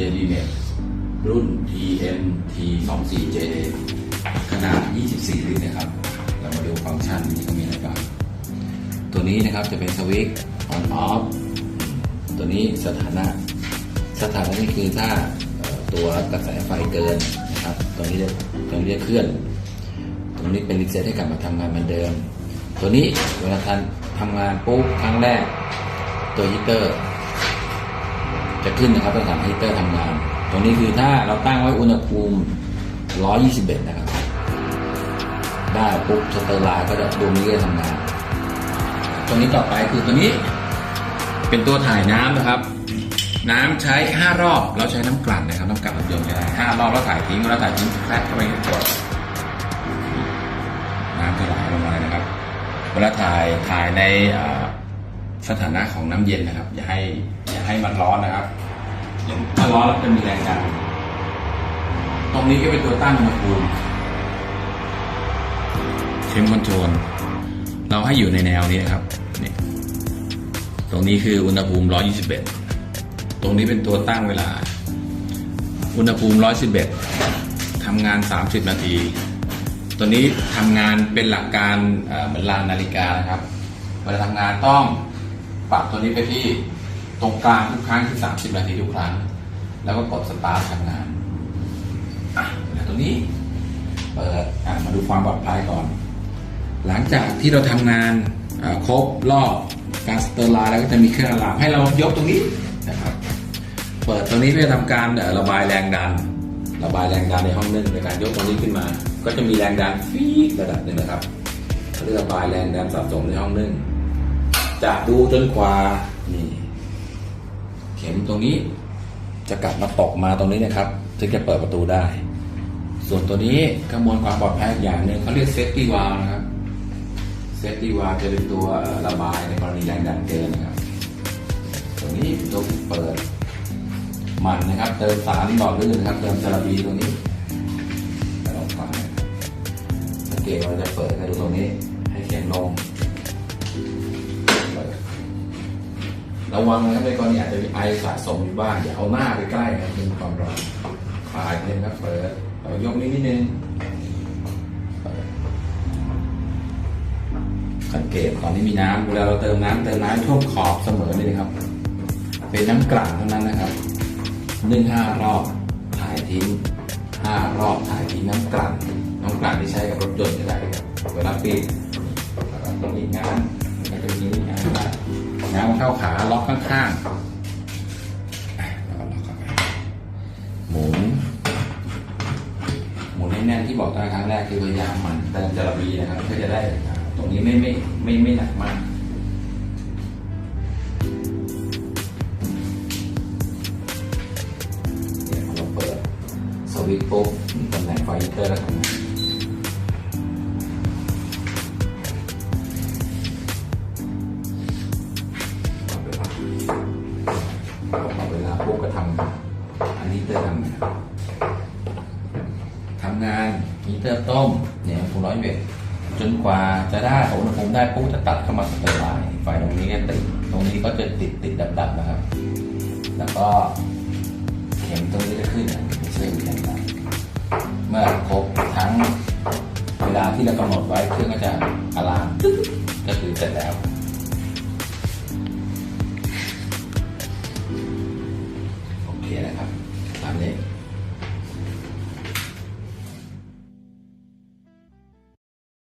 JD Net รุ่น TMT 24J ขนาด 24 ลิตรนะครับ เรามาดูฟังก์ชันนี้ก็มีอะไรบ้าง ตัวนี้นะครับจะเป็นสวิตช์ on off ตัวนี้สถานะ สถานะนี่คือถ้าตัวกระแสไฟเกินนะครับ ตัวนี้ตัวนี้เคลื่อน ตัวนี้เป็นรีเซ็ตให้กลับมาทำงานเหมือนเดิม ตัวนี้เวลาท่านทำงานปุ๊บครั้งแรก ตัวฮีเตอร์ จะขึ้นนะครับต้องทำฮีเตอร์ทำงาน ตรงนี้คือถ้าเราตั้งไว้อุณหภูมิ 121 นะครับ ได้ปุ๊บสเตอร์ไลน์ก็จะดวงนี้ก็จะทำงานตัวนี้ต่อไปคือตัวนี้เป็นตัวถ่ายน้ำนะครับ น้ำใช้ 5 รอบเราใช้น้ำกลั่นนะครับน้ำกลั่นรถยนต์ก็ได้5รอบแล้วถ่ายทิ้งแล้วถ่ายทิ้งแคลเข้าไปในตัวน้ำจะไหลลงมาเลยนะครับ เวลาถ่ายถ่ายในอ่อ สถานะของน้ำเย็นนะครับ อย่าให้อย่าให้มันร้อนนะครับอย่างถ้าร้อนแล้วจะมีแรงดันตรงนี้ก็เป็นตัวตั้งอุณหภูมิเทมคอนโทรลเราให้อยู่ในแนวนี้นะครับนี่ตรงนี้คืออุณหภูมิ 121 ตรงนี้เป็นตัวตั้งเวลา อุณหภูมิ 111ทำงาน 30 นาที ตัวนี้ทำงานเป็นหลักการเอ่อเหมือนลานนาฬิกานะครับเวลาทำงานต้อง ปรับตัวนี้ไปที่ตรงกลางทุกครั้งคือ 30 นาทีทุกครั้ง แล้วก็กดสตาร์ททำงานอะตัวนี้ เปิดอะมาดูความปลอดภัยก่อน หลังจากที่เราทำงานครบรอบการสเตอร์ไลน์แล้วก็จะมีเครื่องอะลามให้เรายกตรงนี้นะครับ เปิดตรงนี้เพื่อทำการระบายแรงดัน ระบายแรงดันในห้องนึ่งในการยกตรงนี้ขึ้นมา ก็จะมีแรงดันฟีดระดับหนึ่งนะครับเพื่อระบายแรงดันสะสมในห้องนึ่ง จะดูจนกว่านี่เข็มตรงนี้จะกลับมาตกมาตรงนี้นะครับ ถึงจะเปิดประตูได้ ส่วนตัวนี้กระมวลความปลอดภัยอย่างหนึ่งเขาเรียกเซฟตี้วาลนะครับเซฟตี้วาลจะเป็นตัวระบายในกรณีแรงดันเกินนะครับตัวนี้เป็นตัวเปิดมันนะครับเติมสารหล่อลื่นนะครับเติมซาลาบีตรงนี้แล้วลงไปสังเกตเราจะเปิดให้ดูตรงนี้ ให้เข็มลง ระวังนะครับในกรณีอาจจะมีไอสะสมอยู่บ้างอย่าเอาหน้าไปใกล้นะเป็นความร้อนคลายเลยนะเปิดเรายกนิดนิดนึงสังเกตตอนนี้มีน้ำเวลาเราเติมน้ำเติมน้ำท่วมขอบเสมอเลยนะครับ เป็นน้ำกลั่นเท่านั้นนะครับนึ่งห้ารอบถ่ายทิ้งห้ารอบถ่ายทิ้งน้ำกลั่นน้ำกลั่นที่ใช้กับรถยนต์ก็ได้ครับเวลาปิดแล้วก็ตรงนี้งาน งานเข้าขาล็อกข้างๆแล้วก็ล็อกข้าไปหมุนหมุนให้แน่นที่บอกตั้งแต่ครั้งแรกคือพยายามหมันเติมจาระบีนะครับเพื่อจะได้ตรงนี้ไม่ไม่ไม่ไม่หนักมากเนี่ยพอเราเปิดสวิตช์ปุ๊บตำแหน่งไฟเตอร์แล้วทำงาน พอเวลาปุ๊บก็ทำอันนี้เตอร์ทำงานทำงานฮีเตอร์ต้มเนี่ยถูร้อยเวทจนกว่าจะได้อุณหภูมิได้ปุ๊บจะตัดเข้ามาสเตอร์ไลน์ไฟตรงนี้เนี่ยติดตรงนี้ก็จะติดติดดับดับๆนะครับ แล้วก็เข็มตรงนี้จะขึ้นอะช่วยดูแรงดันเมื่อครบทั้งเวลาที่เรากำหนดไว้เครื่องก็จะอะลามก็คือเสร็จแล้ว